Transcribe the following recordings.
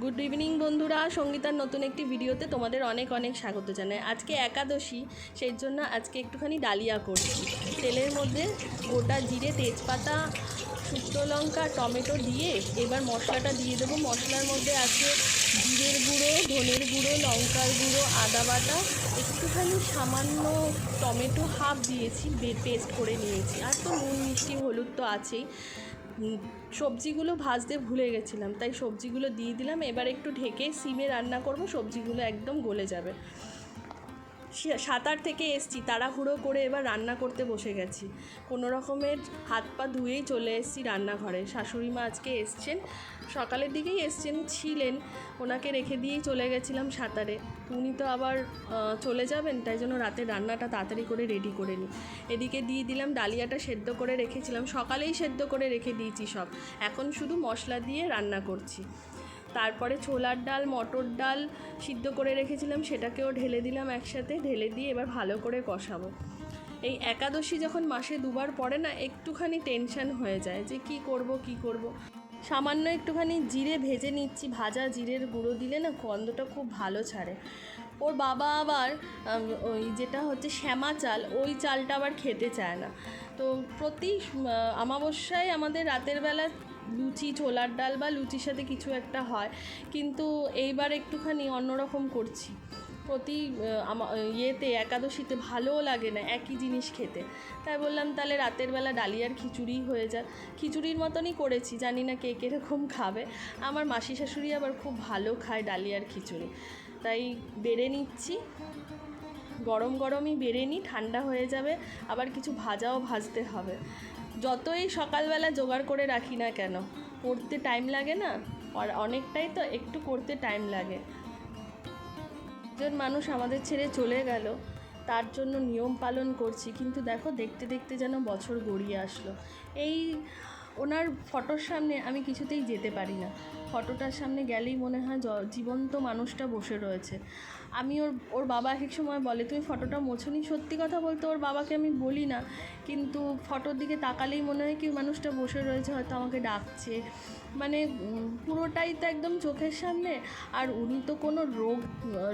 Good evening বন্ধুরা। সঙ্গীতার নতুন একটি ভিডিওতে তোমাদের অনেক অনেক স্বাগত জানাই। আজকে একাদশী, সেই জন্য আজকে একটুখানি ডালিয়া করছি। তেলের মধ্যে গোটা জিরে, তেজপাতা, শুকনো লঙ্কা, টমেটো দিয়ে এবার মশলাটা দিয়ে দেবো। মশলার মধ্যে আছে জিরের গুঁড়ো, ধনের গুঁড়ো, লঙ্কার গুঁড়ো, আদা বাটা। একটুখানি সামান্য টমেটো হাফ দিয়েছি পেস্ট করে নিয়েছি। আর তো নুন, মিষ্টি, হলুদ তো আছেই। সবজিগুলো ভাজতে ভুলে গেছিলাম, তাই সবজিগুলো দিয়ে দিলাম। এবার একটু ঢেকে, সিমে রান্না করব, সবজিগুলো একদম গলে যাবে। সাঁতার থেকে এসছি, তাড়াহুড়ো করে এবার রান্না করতে বসে গেছি। কোনো রকমের হাত পা ধুয়েই চলে এসেছি রান্নাঘরে। শাশুড়ি মা আজকে এসছেন, সকালের দিকেই এসছেন, ছিলেন, ওনাকে রেখে দিয়েই চলে গেছিলাম সাঁতারে। উনি তো আবার চলে যাবেন, তাই জন্য রাতের রান্নাটা তাড়াতাড়ি করে রেডি করে নিই। এদিকে দিয়ে দিলাম ডালিয়াটা সেদ্ধ করে রেখেছিলাম, সকালেই সেদ্ধ করে রেখে দিয়েছি সব। এখন শুধু মশলা দিয়ে রান্না করছি। তারপরে ছোলার ডাল, মটর ডাল সিদ্ধ করে রেখেছিলাম, সেটাকেও ঢেলে দিলাম একসাথে, ঢেলে দিয়ে এবার ভালো করে কষাবো। এই একাদশী যখন মাসে দুবার পড়ে না, একটুখানি টেনশন হয়ে যায় যে কি করব কি করব। সামান্য একটুখানি জিরে ভেজে নিচ্ছি, ভাজা জিরের গুঁড়ো দিলে না গন্ধটা খুব ভালো ছাড়ে। ওর বাবা আবার ওই যেটা হচ্ছে শ্যামা চাল, ওই চালটা আবার খেতে চায় না। তো প্রতি অমাবস্যায় আমাদের রাতের বেলা লুচি, ছোলার ডাল বা লুচির সাথে কিছু একটা হয়। কিন্তু এইবার একটুখানি অন্যরকম করছি। প্রতি ইয়েতে, একাদশীতে ভালোও লাগে না একই জিনিস খেতে। তাই বললাম, তাহলে রাতের বেলা ডালিয়ার খিচুড়ি হয়ে যাক। খিচুড়ির মতনই করেছি, জানি না কে কীরকম খাবে। আমার মাসি শাশুড়ি আবার খুব ভালো খায় ডালিয়ার খিচুড়ি। তাই বেড়ে নিচ্ছি। গরম গরমই বেড়ে নিই, ঠান্ডা হয়ে যাবে, আবার কিছু ভাজাও ভাজতে হবে। যতই সকালবেলা জোগাড় করে রাখি না কেন, করতে টাইম লাগে না, আর অনেকটাই তো একটু করতে টাইম লাগে। একজন মানুষ আমাদের ছেড়ে চলে গেল, তার জন্য নিয়ম পালন করছি, কিন্তু দেখো দেখতে দেখতে যেন বছর গড়িয়ে আসলো। এই ওনার ফটোর সামনে আমি কিছুতেই যেতে পারি না। ফটোটার সামনে গেলেই মনে হয় জীবন্ত মানুষটা বসে রয়েছে। আমি ওর ওর বাবা এক এক সময় বলে, তুমি ফটোটা মোছনি? সত্যি কথা বলতে ওর বাবাকে আমি বলি না। কিন্তু ফটোর দিকে তাকালেই মনে হয় কি মানুষটা বসে রয়েছে, হয়তো আমাকে ডাকছে। মানে পুরোটাই তো একদম চোখের সামনে। আর উনি তো কোনো রোগ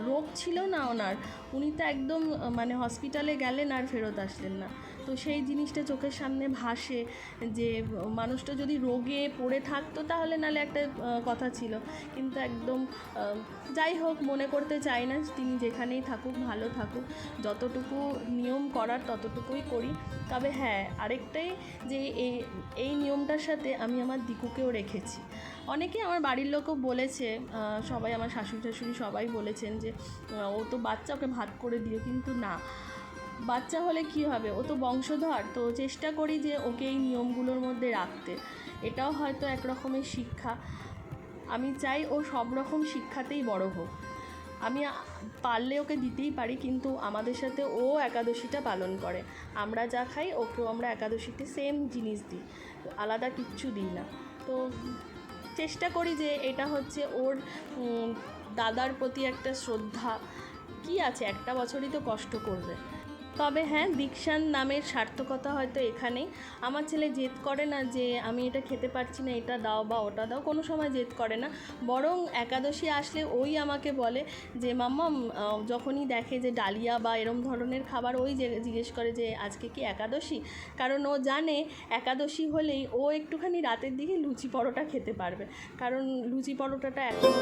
রোগ ছিল না ওনার। উনি তো একদম মানে হসপিটালে গেলেন আর ফেরত আসলেন না। তো সেই জিনিসটা চোখের সামনে ভাসে যে, মানুষটা যদি রোগে পড়ে থাকতো তাহলে নালে একটা কথা ছিল। কিন্তু একদম যাই হোক, মনে করতে চাই না, তিনি যেখানেই থাকুক, ভালো থাকুক, যতটুকু নিয়ম করার ততটুকুই করি। তবে হ্যাঁ আরেকটাই যে এই এই নিয়মটার সাথে আমি আমার দিকুকেও রেখেছি। অনেকে আমার বাড়ির লোকও বলেছে সবাই আমার শাশুড়ি শাশুড়ি সবাই বলেছেন যে ও তো বাচ্চা ওকে ভাত করে দিও, কিন্তু না। বাচ্চা হলে কি হবে? ও তো বংশধর, তো চেষ্টা করি যে ওকে এই নিয়মগুলোর মধ্যে রাখতে। এটাও হয়তো এক রকমের শিক্ষা। আমি চাই ও সব রকম শিক্ষাতেই বড় হোক। আমি পারলে ওকে দিতেই পারি, কিন্তু আমাদের সাথে ও একাদশীটা পালন করে। আমরা যা খাই, ওকেও আমরা একাদশীতে সেম জিনিস দিই। আলাদা কিচ্ছু দিই না। তো চেষ্টা করি যে এটা হচ্ছে ওর দাদার প্রতি একটা শ্রদ্ধা। কি আছে? একটা বছরই তো কষ্ট করবে। তবে হ্যাঁ দীক্ষান নামের সার্থকতা হয়তো এখানেই। আমার ছেলে জেদ করে না যে আমি এটা খেতে পারছি না, এটা দাও বা ওটা দাও, কোনো সময় জেদ করে না। বরং একাদশী আসলে ওই আমাকে বলে যে মাম্মা যখনই দেখে যে ডালিয়া বা এরম ধরনের খাবার, ওই জিজ্ঞেস করে যে, আজকে কি একাদশী? কারণ ও জানে একাদশী হলেই ও একটুখানি রাতের দিকে লুচি পরোটা খেতে পারবে। কারণ লুচি পরোটাটা এখন